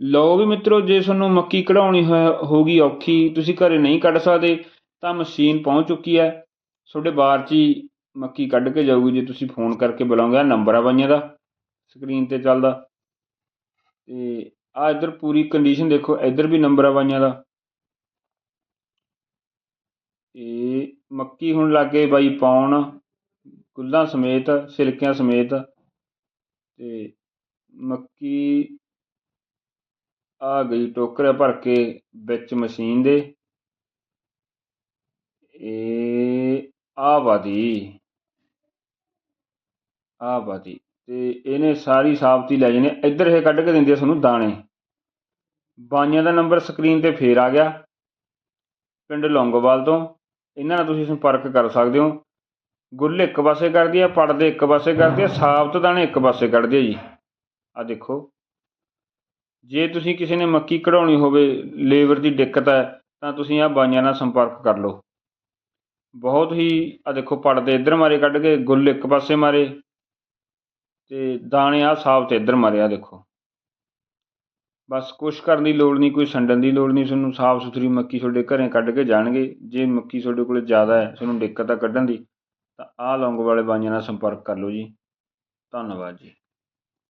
ਲਓ ਵੀ ਮਿੱਤਰੋ, ਜੇ ਤੁਹਾਨੂੰ ਮੱਕੀ ਕਢਾਉਣੀ ਹੋ- ਹੋਗੀ ਔਖੀ, ਤੁਸੀਂ ਘਰੇ ਨਹੀਂ ਕੱਢ ਸਕਦੇ, ਤਾਂ ਮਸ਼ੀਨ ਪਹੁੰਚ ਚੁੱਕੀ ਹੈ। ਤੁਹਾਡੇ ਬਾਰ 'ਚ ਹੀ ਮੱਕੀ ਕੱਢ ਕੇ ਜਾਊਗੀ, ਜੇ ਤੁਸੀਂ ਫੋਨ ਕਰਕੇ ਬੁਲਾਉਂਗੇ ਆਹ ਨੰਬਰ ਆ ਬਾਈਆਂ ਦਾ, ਸਕਰੀਨ 'ਤੇ ਚੱਲਦਾ। ਤੇ ਆ ਇੱਧਰ ਪੂਰੀ ਕੰਡੀਸ਼ਨ ਦੇਖੋ, ਇੱਧਰ ਵੀ ਨੰਬਰ ਆ ਬਾਈਆਂ ਦਾ। ਤੇ ਮੱਕੀ ਹੁਣ ਲੱਗੇ ਬਾਈ ਪਾਉਣ, ਗੁੱਲਾਂ ਸਮੇਤ, ਸਿਲਕਿਆਂ ਸਮੇਤ। ਤੇ ਮੱਕੀ ਆ ਗਈ ਟੋਕਰੇ ਭਰ ਕੇ ਵਿੱਚ ਮਸ਼ੀਨ ਦੇ। ਇਹ ਆ ਵਾਦੀ। ਆ ਵਾਦੀ। ਤੇ ਇਹਨੇ ਸਾਰੀ ਸਾਬਤੀ ਲੈ ਜਾਣੀ। ਇੱਧਰ ਇਹ ਕੱਢ ਕੇ ਦਿੰਦੀ ਆ ਤੁਹਾਨੂੰ ਦਾਣੇ। ਬਾਈਆਂ ਦਾ ਨੰਬਰ ਸਕਰੀਨ ਤੇ ਫੇਰ ਆ ਗਿਆ। ਪਿੰਡ ਲੌਂਗੋਵਾਲ ਤੋਂ। ਇਹਨਾਂ ਨਾਲ ਤੁਸੀਂ ਸੰਪਰਕ ਕਰ ਸਕਦੇ ਹੋ। ਗੁੱਲ ਇੱਕ ਪਾਸੇ ਕਰਦੀ ਆ ਪੜਦੇ ਇੱਕ ਪਾਸੇ ਕਰਦੀ ਆ, ਸਾਬਤ ਦਾਣੇ ਇੱਕ ਪਾਸੇ ਕੱਢਦੇ ਆ ਜੀ। ਆ ਦੇਖੋ। ਜੇ ਤੁਸੀਂ ਕਿਸੇ ਨੇ ਮੱਕੀ ਕਢਾਉਣੀ ਹੋਵੇ, ਲੇਬਰ ਦੀ ਦਿੱਕਤ ਹੈ, ਤਾਂ ਤੁਸੀਂ ਆਹ ਬਾਈਆਂ ਨਾਲ ਸੰਪਰਕ ਕਰ ਲਓ। ਬਹੁਤ ਹੀ ਆ ਦੇਖੋ ਪੜਦੇ ਇੱਧਰ ਮਾਰੇ ਕੱਢ ਕੇ, ਗੁੱਲ ਇੱਕ ਪਾਸੇ ਮਾਰੇ, ਤੇ ਦਾਣੇ ਆ ਸਾਬਤ ਇੱਧਰ ਮਾਰੇ ਆ ਦੇਖੋ। ਬਸ ਕੁਛ ਕਰਨ ਦੀ ਲੋੜ ਨਹੀਂ, ਕੋਈ ਸੰਡਣ ਦੀ ਲੋੜ ਨਹੀਂ, ਤੁਹਾਨੂੰ ਸਾਫ਼ ਸੁਥਰੀ ਮੱਕੀ ਤੁਹਾਡੇ ਘਰੇ ਕੱਢ ਕੇ ਜਾਣਗੇ। ਜੇ ਮੱਕੀ ਤੁਹਾਡੇ ਕੋਲ ਜ਼ਿਆਦਾ ਹੈ, ਤੁਹਾਨੂੰ ਦਿੱਕਤ ਆ ਕੱਢਣ ਦੀ, ਤਾਂ ਆਹ ਲੌਂਗ ਵਾਲੇ ਬਾਈਆਂ ਨਾਲ ਸੰਪਰਕ ਕਰ ਲਓ ਜੀ। ਧੰਨਵਾਦ ਜੀ।